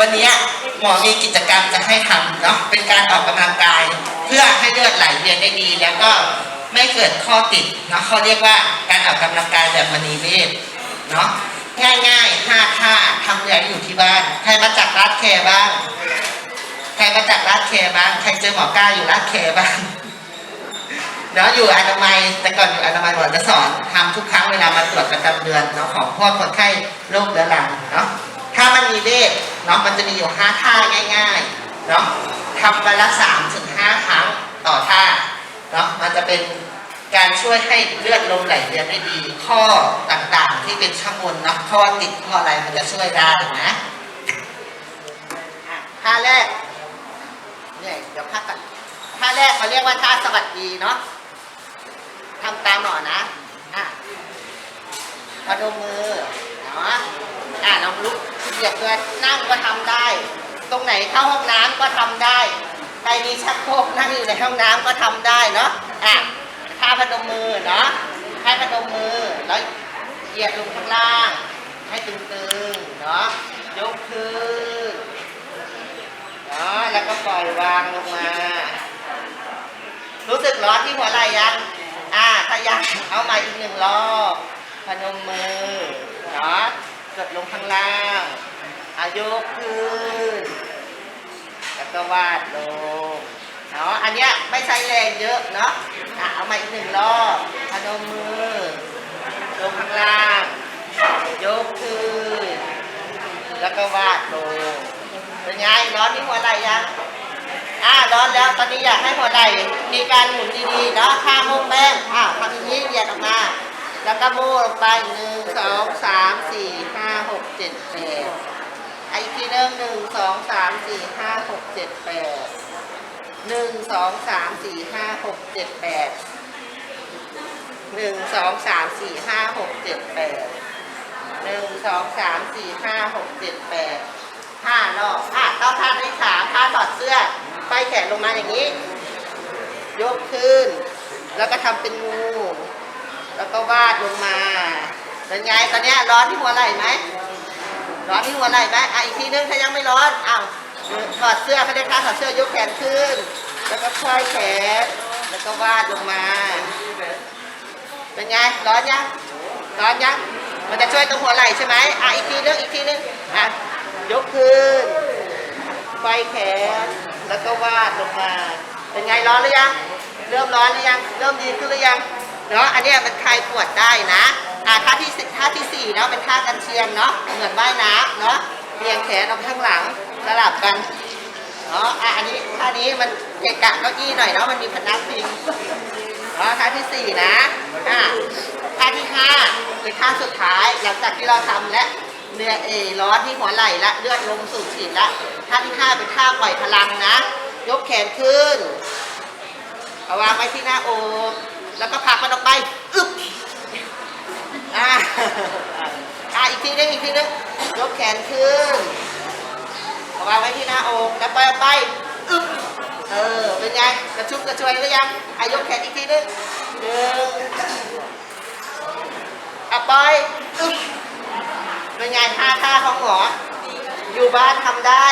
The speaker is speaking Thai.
วันนี้หมอมีกิจกรรมจะให้ทำเนาะเป็นการออกกำลังกาย เพื่อให้เลือดไหลเวียนได้ดี แล้วก็ไม่เกิดข้อติดเนาะเขาเรียกว่าการออกกำลังกายแบบมณีเวทเนาะง่ายๆห้าท่าทำเรียนอยู่ที่บ้านใครมาจากรัดแคร์บ้างใครมาจากรัดแคร์บ้างใครเจอหมอกล้าอยู่รัดแคร์บ้างเนาะอยู่อนามัยแต่ก่อนอยู่อนามัยหมอจะสอนทำทุกครั้งเวลามาตรวจประจำเดือนเนาะของพวกคนไข้โรคเรื้อรังเนาะถ้ามันมีเลข เนาะมันจะมีอยู่ห้าท่าง่ายๆเนาะทำวันละสามถึงห้าครั้งต่อท่าเนาะมันจะเป็นการช่วยให้เลือดลมไหลเวียนได้ดี ข้อต่างๆที่เป็นข้างบนเนาะข้อติดข้ออะไรมันจะช่วยได้นะท่าแรกเนี่ยเดี๋ยวพักกันท่าแรกเขาเรียกว่าท่าสวัสดีเนาะทำตามหน่อนะอะพนมมือเนาะอะลองลุก เหยียบตัวนั่งก็ทำได้ ตรงไหนเข้าห้องน้ำก็ทำได้ใครมีชักโครกนั่งอยู่ในห้องน้ำก็ทำได้เนาะอะท่าพนมมือเนาะให้พนมมือแล้วเหยียบลงข้างล่าง ให้ตึงๆเนาะยกขึ้นเนาะแล้วก็ปล่อยวางลงมา รู้สึกร้อนที่หัวไหล่ยังอ่าถ้ายังเอาใหม่อีกหนึ่งรอบพนมมือ เนาะกดลงข้างล่างอา ยกขึ้น แล้วก็วาดลงเนาะอันเนี้ยไม่ใช้แรงเยอะเนาะอะเอาใหม่อีกหนึ่งรอบพนมมือลงข้างล่าง ยกขึ้น แล้วก็วาดลงเป็นไงร้อนที่หัวไหล่ยังอ่าร้อนแล้วตอนนี้อยากให้หัวไหล่มีการหมุนดีๆเนาะข้างมุมแป้งอ่าทำอย่างนี้เหยียดออกมาแล้วก็มูลงไปหนึ่งสองสามสี่ห้าหกเจ็ดแปด อ้อีกทีหนึ่งหนึ่งสองสามสี่ห้าหกเจ็ดแปดหนึ่งสองสามสี่ห้าหกเจ็ดแปดหนึ่งสองสามสี่ห้าหกเจ็ดแปดหนึ่งสองสามสี่ห้าหกเจ็ดแปดห้ารอบอะต้องท่าที่สามท่าถอดเสื้อไฟแขนลงมาอย่างนี้ ยกขึ้น แล้วก็ทำเป็นงู แล้วก็วาดลงมาเป็นไงตอนเนี้ยร้อนที่หัวไหล่ไหม ร้อนที่หัวไหล่ไหมอะอีกทีนึงถ้ายังไม่ร้อนอ้าวถอดเสื้อเขาเรียกท่าถอดเสื้อยกแขนขึ้น แล้วก็ค่อยแขน แล้วก็วาดลงมา เป็นไง ร้อนยัง ร้อนยัง มันจะช่วยตรงหัวไหล่ใช่ไหมอะอีกทีนึงอีกทีนึงอะยกขึ้นไฟแขน แล้วก็วาดลงมา เป็นไงร้อนหรือยัง เริ่มร้อนหรือยัง เริ่มดีขึ้นหรือยัง เนาะ อันนี้มันคลายปวดได้นะ อะท่าที่สิท่าที่สี่เนาะเป็นท่ากันเชียงเนาะเหมือนว่ายน้ำเนาะเรียงแขนออกข้างหลังสลับกันเนาะอะอันนี้ท่านี้มันเกะกะเก้าอี้หน่อยเนาะมันมีพนักพิงเนาะท่าที่สี่นะอะท่าที่ห้าเป็นท่าสุดท้ายหลังจากที่เราทำและเนื้อเอร้อนที่หัวไหล่ละเลือดลมสูบฉีดละท่าที่ห้าเป็นท่าปล่อยพลังนะ ยกแขนขึ้นเอาวางไว้ที่หน้าอกแล้วก็ผลักมันออกไปอึ๊บ อ่าอ่าอีกทีนึงอีกทีนึงยกแขนขึ้นวางไว้ที่หน้าอกแล้วไปไปอึ๊บเออเป็นไงกระชุ่มกระชวยหรือยังอายกแขนอีกทีนึงหนึ่งอะปอยอึ๊บเป็นไงท่าท่าของหมออยู่บ้านทำได้